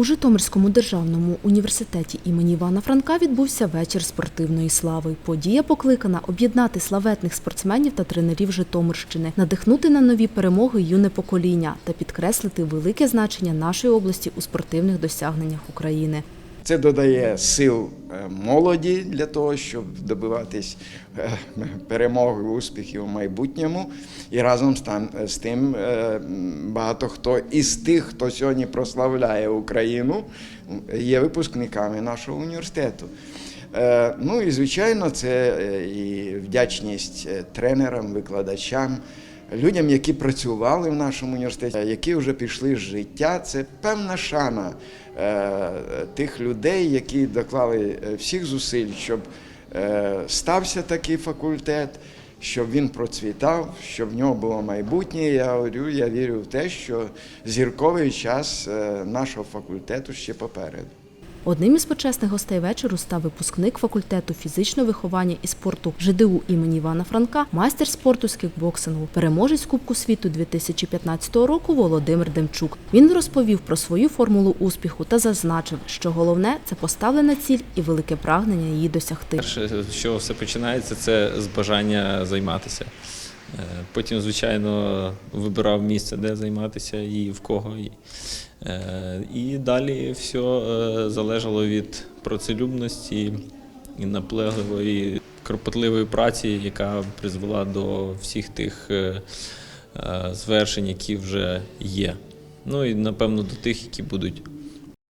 У Житомирському державному університеті імені Івана Франка відбувся вечір спортивної слави. Подія покликана об'єднати славетних спортсменів та тренерів Житомирщини, надихнути на нові перемоги юне покоління та підкреслити велике значення нашої області у спортивних досягненнях України. Це додає сил е, молоді для того, щоб добиватись е, перемоги, успіхів у майбутньому. І разом з тим е, багато хто із тих, хто сьогодні прославляє Україну, є випускниками нашого університету. Е, Ну і звичайно, це е, і вдячність е, тренерам, викладачам, людям, які працювали в нашому університеті, які вже пішли з життя. Це певна шана е, тих людей, які доклали е, всіх зусиль, щоб е, стався такий факультет. Щоб він процвітав, щоб в нього було майбутнє. Я говорю, я вірю в те, що зірковий час нашого факультету ще попереду. Одним із почесних гостей вечору став випускник факультету фізичного виховання і спорту ЖДУ імені Івана Франка, майстер спорту з кікбоксингу, переможець Кубку світу 2015 року Володимир Демчук. Він розповів про свою формулу успіху та зазначив, що головне це поставлена ціль і велике прагнення її досягти. Перше, чого все починається, це з бажання займатися. Е, Потім, звичайно, вибирав місце, де займатися і в кого. І, е, далі все залежало від працелюбності і наполегливої, кропотливої праці, яка призвела до всіх тих е, звершень, які вже є. Ну і напевно до тих, які будуть